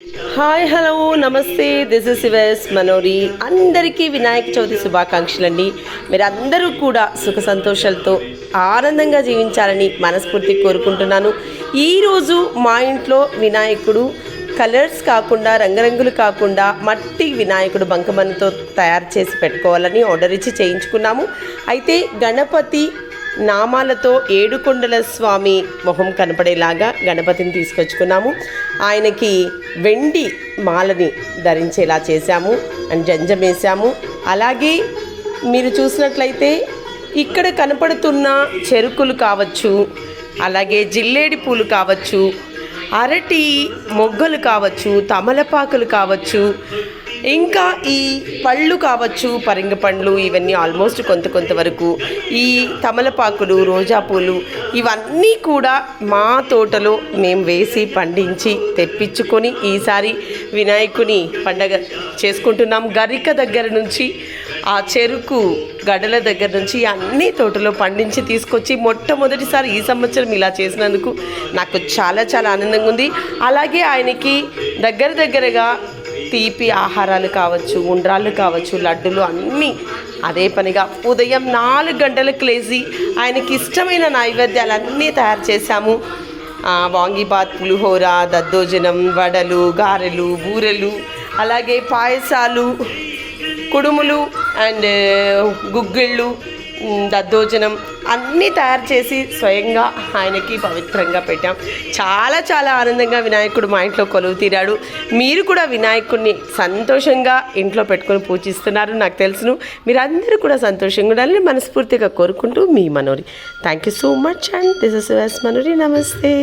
Hi hello నమస్తే. This is Shiva's Manori అందరికీ వినాయక చవితి శుభాకాంక్షలండి. మీరు అందరూ కూడా సుఖ సంతోషాలతో ఆనందంగా జీవించాలని మనస్ఫూర్తి కోరుకుంటున్నాను. ఈరోజు మా ఇంట్లో వినాయకుడు కలర్స్ కాకుండా రంగురంగులు కాకుండా మట్టి వినాయకుడు బంకమన్నుతో తయారు చేసి పెట్టుకోవాలని ఆర్డర్ ఇచ్చి చేయించుకున్నాము. అయితే గణపతి నామాలతో ఏడుకొండల స్వామి మొహం కనపడేలాగా గణపతిని తీసుకొచ్చుకున్నాము. ఆయనకి వెండి మాలని ధరించేలా చేశాము అండ్ జంజం అలాగే మీరు చూసినట్లయితే ఇక్కడ కనపడుతున్న చెరుకులు కావచ్చు అలాగే జిల్లేడి పూలు కావచ్చు అరటి మొగ్గలు కావచ్చు తమలపాకులు కావచ్చు ఇంకా ఈ పళ్ళు కావచ్చు పరింగ పండ్లు ఇవన్నీ ఆల్మోస్ట్ కొంత కొంతవరకు ఈ తమలపాకులు రోజా పూలు ఇవన్నీ కూడా మా తోటలో మేము వేసి పండించి తెప్పించుకొని ఈసారి వినాయకుని పండగ చేసుకుంటున్నాం. గరిక దగ్గర నుంచి ఆ చెరుకు గడల దగ్గర నుంచి అన్ని తోటలో పండించి తీసుకొచ్చి మొట్టమొదటిసారి ఈ సంవత్సరం ఇలా చేసినందుకు నాకు చాలా చాలా ఆనందంగా ఉంది. అలాగే ఆయనకి దగ్గర దగ్గరగా తీపి ఆహారాలు కావచ్చు ఉండ్రాళ్ళు కావచ్చు లడ్డులు అన్నీ అదే పనిగా ఉదయం నాలుగు గంటలకు లేచి ఆయనకి ఇష్టమైన నైవేద్యాలన్నీ తయారు చేశాము. ఆ, వాంగిబాత్ పులిహోర దద్దోజనం వడలు గారెలు బూరెలు అలాగే పాయసాలు కుడుములు అండ్ గుగ్గిళ్ళు దద్దోజనం అన్నీ తయారు చేసి స్వయంగా ఆయనకి పవిత్రంగా పెట్టాం. చాలా చాలా ఆనందంగా వినాయకుడు మా ఇంట్లో కొలువు తీరాడు. మీరు కూడా వినాయకుడిని సంతోషంగా ఇంట్లో పెట్టుకొని పూజిస్తున్నారు నాకు తెలుసును. మీరందరూ కూడా సంతోషంగా ఉండాలని మనస్ఫూర్తిగా కోరుకుంటూ మీ Manori. Thank you so much and this is Manori నమస్తే